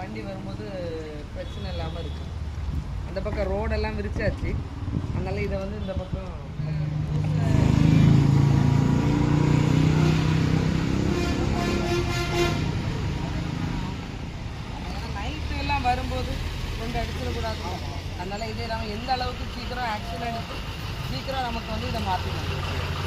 வண்டி வரும்போது பிரச்சனை இல்லாமல் இருக்கும் அந்த பக்கம் ரோடெல்லாம் விரிச்சாச்சு. அதனால் இதை வந்து இந்த பக்கம் நைட்டு எல்லாம் வரும்போது கொண்டு அடிச்சிடக்கூடாது அதனால் இதே நம்ம எந்த அளவுக்கு சீக்கிரம் ஆக்ஷன் எடுத்து சீக்கிரம் நமக்கு வந்து இதை மாற்றிக்கணும்